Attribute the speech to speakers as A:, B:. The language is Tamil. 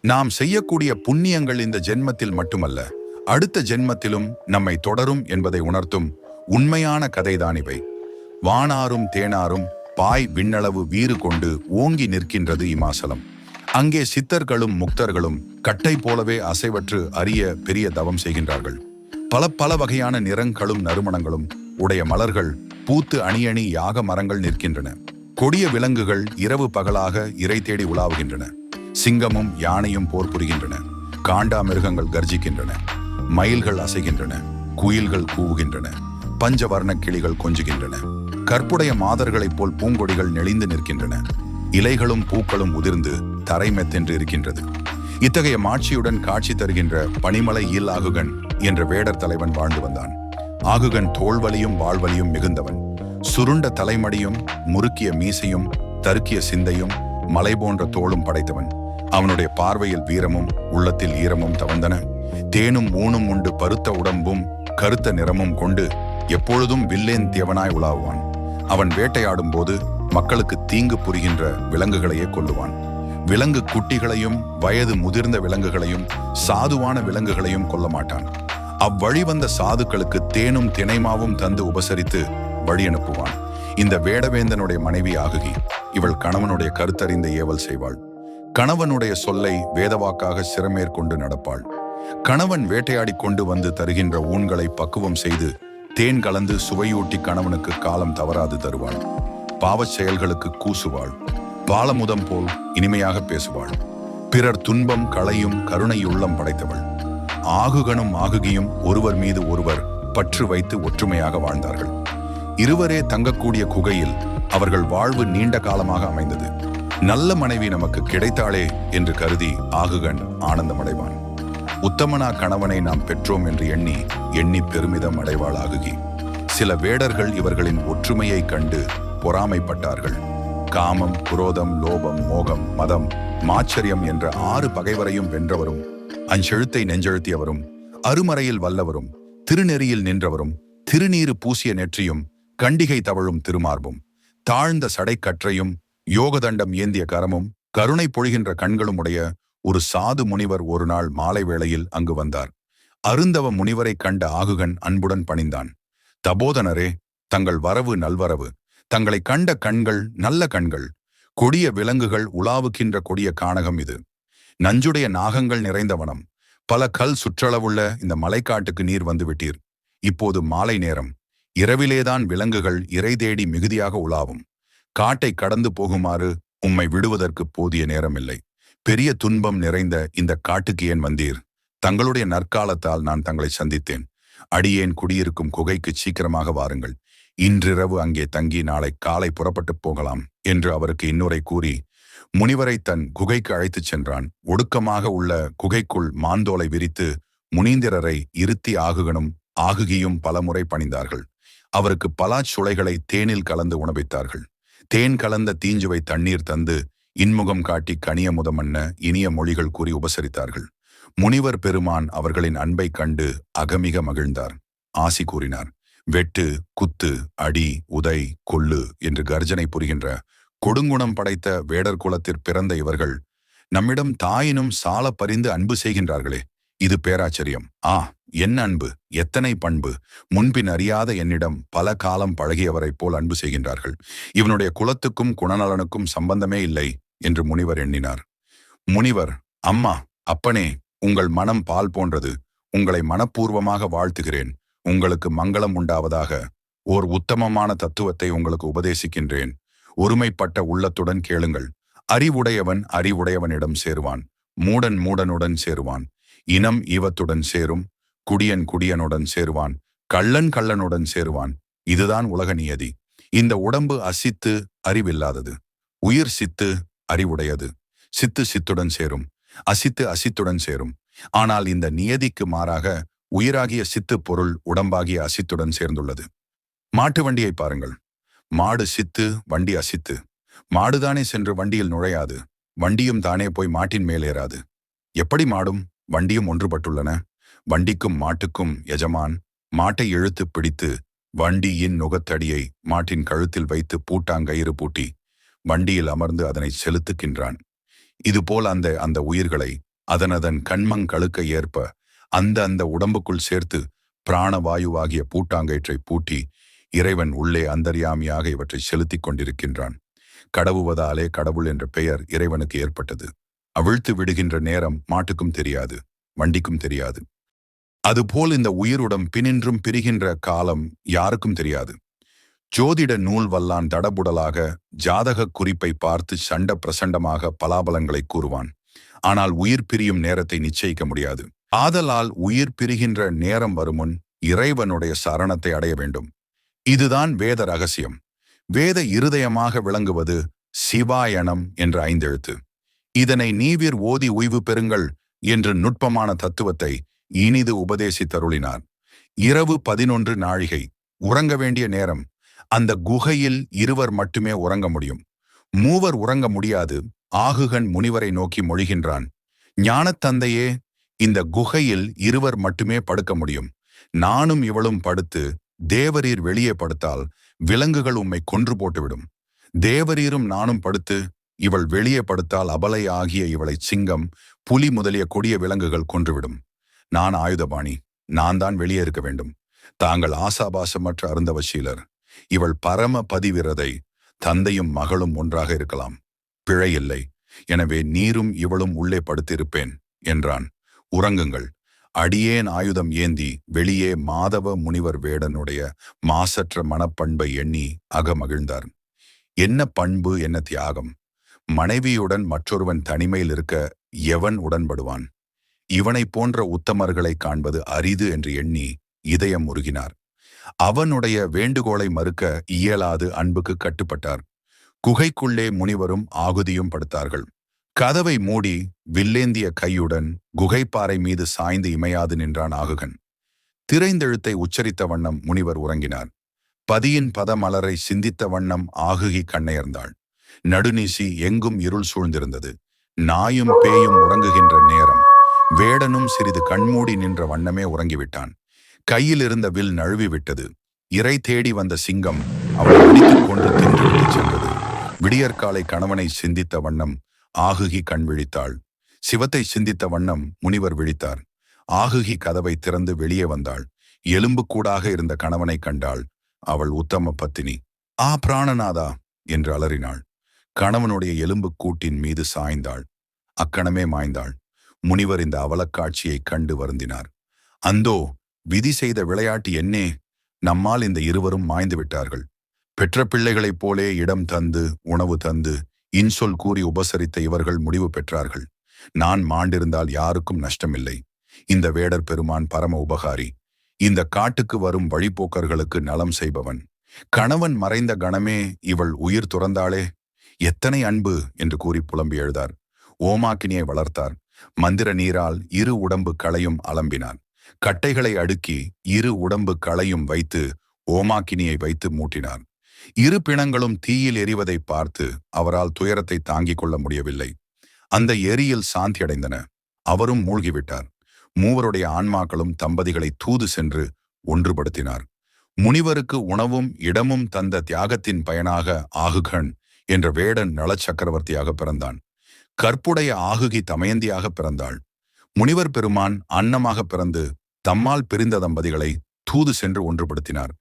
A: நாம் செய்யக்கூடிய புண்ணியங்கள் இந்த ஜென்மத்தில் மட்டுமல்ல அடுத்த ஜென்மத்திலும் நம்மை தொடரும் என்பதை உணர்த்தும் உண்மையான கதைதான் இவை. வானாரும் தேனாரும் பாய் விண்ணளவு வீறு கொண்டு ஓங்கி நிற்கின்றது இமாசலம். அங்கே சித்தர்களும் முக்தர்களும் கட்டை போலவே அசைவற்று அரிய பெரிய தவம் செய்கின்றார்கள். பல பல வகையான நிறங்களும் நறுமணங்களும் உடைய மலர்கள் பூத்து அணி அணி யாக மரங்கள் நிற்கின்றன. கொடிய விலங்குகள் இரவு பகலாக இறை தேடி உலாவுகின்றன. சிங்கமும் யானையும் போர் புரிகின்றன. காண்டா மிருகங்கள் கர்ஜிக்கின்றன. மயில்கள் அசைகின்றன. குயில்கள் கூவுகின்றன. பஞ்சவர்ண கிளிகள் கொஞ்சுகின்றன. கற்புடைய மாதர்களைப் போல் பூங்கொடிகள் நெளிந்து நிற்கின்றன. இலைகளும் பூக்களும் உதிர்ந்து தரைமெத்தென்று இருக்கின்றது. இத்தகைய மாட்சியுடன் காட்சி தருகின்ற பனிமலை ஈல் என்ற வேடர் தலைவன் வாழ்ந்து வந்தான். ஆகுகன் தோல்வலியும் வாழ்வலியும் மிகுந்தவன். சுருண்ட தலைமடியும் முறுக்கிய மீசையும் தருக்கிய சிந்தையும் மலை போன்ற தோளும் படைத்தவன். அவனுடைய பார்வையில் வீரமும் உள்ளத்தில் ஈரமும் தவந்தன தேனும் ஊனும் உண்டு பருத்த உடம்பும் கருத்த நிறமும் கொண்டு எப்பொழுதும் வில்லேந்தியவனாய் உலாவுவான். அவன் வேட்டையாடும் போது மக்களுக்கு தீங்கு புரிகின்ற விலங்குகளையே கொல்லுவான். விலங்கு குட்டிகளையும் வயது முதிர்ந்த விலங்குகளையும் சாதுவான விலங்குகளையும் கொல்ல மாட்டான் அவ்வழி வந்த சாதுக்களுக்கு தேனும் தினைமாவும் தந்து உபசரித்து வழி அனுப்புவான். இந்த வேடவேந்தனுடைய மனைவி ஆகுகி. இவள் கணவனுடைய கருத்தறிந்த ஏவல் செய்வாள். கணவனுடைய சொல்லை வேதவாக்காக சிறமேற்கொண்டு நடப்பாள். கணவன் வேட்டையாடி கொண்டு வந்து தருகின்ற ஊன்களை பக்குவம் செய்து தேன் கலந்து சுவையூட்டி கணவனுக்கு காலம் தவறாது தருவாள். பாவச் செயல்களுக்கு கூசுவாள். பாலமுதம் போல் இனிமையாக பேசுவாள். பிறர் துன்பம் களையும் கருணை உள்ளம் படைத்தவள். ஆகுகனும் ஆகுகியும் ஒருவர் மீது ஒருவர் பற்று வைத்து ஒற்றுமையாக வாழ்ந்தார்கள். இருவரே தங்கக்கூடிய குகையில் அவர்கள் வாழ்வு நீண்ட காலமாக அமைந்தது. நல்ல மனைவி நமக்கு கிடைத்தாளே என்று கருதி ஆகுகன் ஆனந்தமடைவான். உத்தமனா கணவனை நாம் பெற்றோம் என்று எண்ணி எண்ணி பெருமிதம் அடைவாள் ஆகுகி சில வேடர்கள் இவர்களின் ஒற்றுமையை கண்டு பொறாமைப்பட்டார்கள். காமம் குரோதம் லோபம் மோகம் மதம் மாச்சரியம் என்ற ஆறு பகைவரையும் வென்றவரும் அஞ்செழுத்தை நெஞ்செழுத்தியவரும் அருமறையில் வல்லவரும் திருநெறியில் நின்றவரும் திருநீறு பூசிய நெற்றியும் கண்டிகை தவழும் திருமார்பும் தாழ்ந்த சடைக்கற்றையும் யோகதண்டம் ஏந்திய கரமும் கருணை பொழிகின்ற கண்களும் உடைய ஒரு சாது முனிவர் ஒரு நாள் மாலை வேளையில் அங்கு வந்தார். அருந்தவ முனிவரைக் கண்ட ஆகுகன் அன்புடன் பணிந்தான். தபோதனரே தங்கள் வரவு நல்வரவு தங்களை கண்ட கண்கள் நல்ல கண்கள் கொடிய விலங்குகள் உலாவுகின்ற கொடிய காணகம் இது. நஞ்சுடைய நாகங்கள் நிறைந்த வனம். பல கல் சுற்றளவுள்ள இந்த மலைக்காட்டுக்கு நீர் வந்து விட்டீர். இப்போது மாலை நேரம். இரவிலேதான் விலங்குகள் இறை தேடி மிகுதியாக உலாவும். காட்டை கடந்து போகுமாறு உம்மை விடுவதற்கு போதிய நேரமில்லை. பெரிய துன்பம் நிறைந்த இந்த காட்டுக்கு ஏன் வந்தீர்? தங்களுடைய நற்காலத்தால் நான் தங்களை சந்தித்தேன். அடியேன் குடியிருக்கும் குகைக்கு சீக்கிரமாக வாருங்கள். இன்றிரவு அங்கே தங்கி நாளை காலை புறப்பட்டுப் போகலாம் என்று அவருக்கு இன்னுரை கூறி முனிவரை தன் குகைக்கு அழைத்துச் சென்றான். ஒடுக்கமாக உள்ள குகைக்குள் மாந்தோலை விரித்து முனீந்திரரை இருத்தி ஆகுகனும் ஆகுகியும் பலமுறை பணிந்தார்கள். அவருக்கு பலாச் சுளைகளை தேனில் கலந்து உணவித்தார்கள். தேன் கலந்த தீஞ்சுவை தண்ணீர் தந்து இன்முகம் காட்டி கனியமுதமன்ன இனிய மொழிகள் கூறி உபசரித்தார்கள். முனிவர் பெருமான் அவர்களின் அன்பைக் கண்டு அகமிக மகிழ்ந்தார். ஆசி கூறினார் வெட்டு குத்து அடி உதை கொல்லு என்று கர்ஜனை புரிகின்ற கொடுங்குணம் படைத்த வேடர் குலத்திற் பிறந்த இவர்கள் நம்மிடம் தாயினும் சால பறிந்து அன்பு செய்கின்றார்களே. இது பேராச்சரியம். ஆ என்ன அன்பு? எத்தனை பண்பு? முன்பின் அறியாத என்னிடம் பல காலம் பழகியவரைப் போல் அன்பு செய்கின்றார்கள். இவனுடைய குலத்துக்கும் குணநலனுக்கும் சம்பந்தமே இல்லை என்று முனிவர் எண்ணினார். முனிவர் அம்மா அப்பனே உங்கள் மனம் பால் போன்றது. உங்களை மனப்பூர்வமாக வாழ்த்துகிறேன். உங்களுக்கு மங்களம் உண்டாவதாக. ஓர் உத்தமமான தத்துவத்தை உங்களுக்கு உபதேசிக்கின்றேன். ஒருமைப்பட்ட உள்ளத்துடன் கேளுங்கள். அறிவுடையவன் அறிவுடையவனிடம் சேருவான். மூடன் மூடனுடன் சேருவான். இனம் ஈவத்துடன் சேரும். குடியன் குடியனுடன் சேருவான். கள்ளன் கள்ளனுடன் சேருவான். இதுதான் உலக நியதி. இந்த உடம்பு அசித்து அறிவில்லாதது. உயிர் சித்து அறிவுடையது. சித்து சித்துடன் சேரும். அசித்து அசித்துடன் சேரும். ஆனால் இந்த நியதிக்கு மாறாக உயிராகிய சித்து பொருள் உடம்பாகிய அசித்துடன் சேர்ந்துள்ளது. மாட்டு வண்டியை பாருங்கள். மாடு சித்து வண்டி அசித்து. மாடுதானே சென்று வண்டியில் நுழையாது. வண்டியும் தானே போய் மாட்டின் மேலேறாது. எப்படி மாடும்? வண்டியும் ஒன்றுபட்டுள்ளன. வண்டிக்கும் மாட்டுக்கும் எஜமான் மாட்டை இழுத்து பிடித்து வண்டியின் நுகத்தடியை மாட்டின் கழுத்தில் வைத்து பூட்டாங்கயிறு பூட்டி வண்டியில் அமர்ந்து அதனை செலுத்துகின்றான். இதுபோல் அந்த அந்த உயிர்களை அதனதன் கண்மங் கழுக்க ஏற்ப அந்த அந்த உடம்புக்குள் சேர்த்து பிராணவாயுவாகிய பூட்டாங்கயிற்றை பூட்டி இறைவன் உள்ளே அந்தர்யாமியாக இவற்றை செலுத்திக் கொண்டிருக்கின்றான் கடவுவதாலே கடவுள் என்ற பெயர் இறைவனுக்கு ஏற்பட்டது. அவிழ்த்து விடுகின்ற நேரம் மாட்டுக்கும் தெரியாது வண்டிக்கும் தெரியாது. அதுபோல் இந்த உயிருடம் பினின்றும் பிரிகின்ற காலம் யாருக்கும் தெரியாது. ஜோதிட நூல் வல்லான் தடபுடலாக ஜாதக குறிப்பை பார்த்து சண்ட பிரசண்டமாக பலாபலங்களை கூறுவான். ஆனால் உயிர் பிரியும் நேரத்தை நிச்சயிக்க முடியாது. ஆதலால் உயிர் பிரிகின்ற நேரம் வருமுன் இறைவனுடைய சரணத்தை அடைய வேண்டும். இதுதான் வேத ரகசியம். வேத இருதயமாக விளங்குவது சிவாயணம் என்ற ஐந்தெழுத்து. இதனை நீவிர் ஓதி ஓய்வு பெறுங்கள் என்று நுட்பமான தத்துவத்தை இனிது உபதேசித்தருளினார். இரவு பதினொன்று நாழிகை. உறங்க வேண்டிய நேரம். அந்த குகையில் இருவர் மட்டுமே உறங்க முடியும். மூவர் உறங்க முடியாது. ஆகுகன் முனிவரை நோக்கி மொழிகின்றான். ஞானத்தந்தையே இந்த குகையில் இருவர் மட்டுமே படுக்க முடியும். நானும் இவளும் படுத்து தேவரீர் வெளியே படுத்தால் விலங்குகள் உம்மை கொன்று போட்டுவிடும். தேவரீரும் நானும் படுத்து இவள் வெளியே படுத்தால் அபலை ஆகிய இவளை சிங்கம் புலி முதலிய கொடிய விலங்குகள் கொன்றுவிடும். நான் ஆயுதபாணி நான் தான் வெளியே இருக்க வேண்டும். தாங்கள் ஆசாபாசமற்ற அருந்தவசீலர் இவள் பரம பதிவிரதை தந்தையும் மகளும் ஒன்றாக இருக்கலாம். பிழையில்லை எனவே நீரும் இவளும் உள்ளே படுத்திருப்பேன் என்றான். உறங்குங்கள். அடியேன் ஆயுதம் ஏந்தி வெளியே மாதவ முனிவர் வேடனுடைய மாசற்ற மனப்பண்பை எண்ணி அகமகிழ்ந்தார். என்ன பண்பு என்ன தியாகம்? மனைவியுடன் மற்றொருவன் தனிமையில் இருக்க எவன் உடன்படுவான்? இவனைப் போன்ற உத்தமர்களை காண்பது அரிது என்று எண்ணி இதயம் உருகினார். அவனுடைய வேண்டுகோளை மறுக்க இயலாது அன்புக்கு கட்டுப்பட்டார். குகைக்குள்ளே முனிவரும் ஆகுதியும் படுத்தார்கள். கதவை மூடி வில்லேந்திய கையுடன் குகைப்பாறை மீது சாய்ந்து இமையாது நின்றான் ஆகுகன். திரைந்தெழுத்தை உச்சரித்த வண்ணம் முனிவர் உறங்கினார். பதியின் பதமலரை சிந்தித்த வண்ணம் ஆகுகி கண்ணையர்ந்தாள். நடுநீசி எங்கும் இருள் சூழ்ந்திருந்தது. நாயும் பேயும் உறங்குகின்ற நேரம். வேடனும் சிறிது கண்மூடி நின்ற வண்ணமே உறங்கிவிட்டான். கையில் இருந்த வில் நழுவி விட்டது இறை தேடி வந்த சிங்கம் அவனை அடித்துக் கொண்டு தின்றுவிட்டுச் சென்றது. விடியற்காலை கணவனை சிந்தித்த வண்ணம் ஆகுகி கண் விழித்தாள். சிவத்தை சிந்தித்த வண்ணம் முனிவர் விழித்தார். ஆகுகி கதவை திறந்து வெளியே வந்தாள். எலும்புக்கூடாக இருந்த கணவனை கண்டாள். அவள் உத்தம பத்தினி ஆ பிராணநாதா! என்று அலறினாள். கணவனுடைய எலும்புக் கூட்டின் மீது சாய்ந்தாள். அக்கணமே மாய்ந்தாள். முனிவர் இந்த அவலக்காட்சியைக் கண்டு வருந்தினார். அந்தோ விதி செய்த விளையாட்டு என்னே! நம்மால் இந்த இருவரும் மாய்ந்து விட்டார்கள். பெற்ற பிள்ளைகளைப் போலே இடம் தந்து உணவு தந்து இன்சொல் கூறி உபசரித்த இவர்கள் முடிவு பெற்றார்கள். நான் மாண்டிருந்தால் யாருக்கும் நஷ்டமில்லை. இந்த வேடர் பெருமான் பரம உபகாரி. இந்த காட்டுக்கு வரும் வழிப்போக்கர்களுக்கு நலம் செய்பவன். கணவன் மறைந்த கணமே இவள் உயிர் துறந்தாளே. எத்தனை அன்பு என்று கூறி புலம்பி எழுதார். ஓமாக்கினியை வளர்த்தார். மந்திர நீரால் இரு உடம்பு களையும் அலம்பினார். கட்டைகளை அடுக்கி இரு உடம்பு களையும் வைத்து ஓமாக்கினியை வைத்து மூட்டினார். இரு பிணங்களும் தீயில் எரிவதை பார்த்து அவரால் துயரத்தை தாங்கிக் கொள்ள முடியவில்லை. அந்த எரியில் சாந்தியடைந்தன அவரும் மூழ்கிவிட்டார். மூவருடைய ஆன்மாக்களும் தம்பதிகளை தூது சென்று ஒன்றுபடுத்தினார். முனிவருக்கு உணவும் இடமும் தந்த தியாகத்தின் பயனாக ஆகுகன் என்ற வேடன் நலச்சக்கரவர்த்தியாக பிறந்தான். கற்புடைய ஆகுகி தமயந்தியாக பிறந்தாள். முனிவர் பெருமான் அன்னமாக பிறந்து தம்மால் பிரிந்த தம்பதிகளை தூது சென்று ஒன்றுபடுத்தினார்.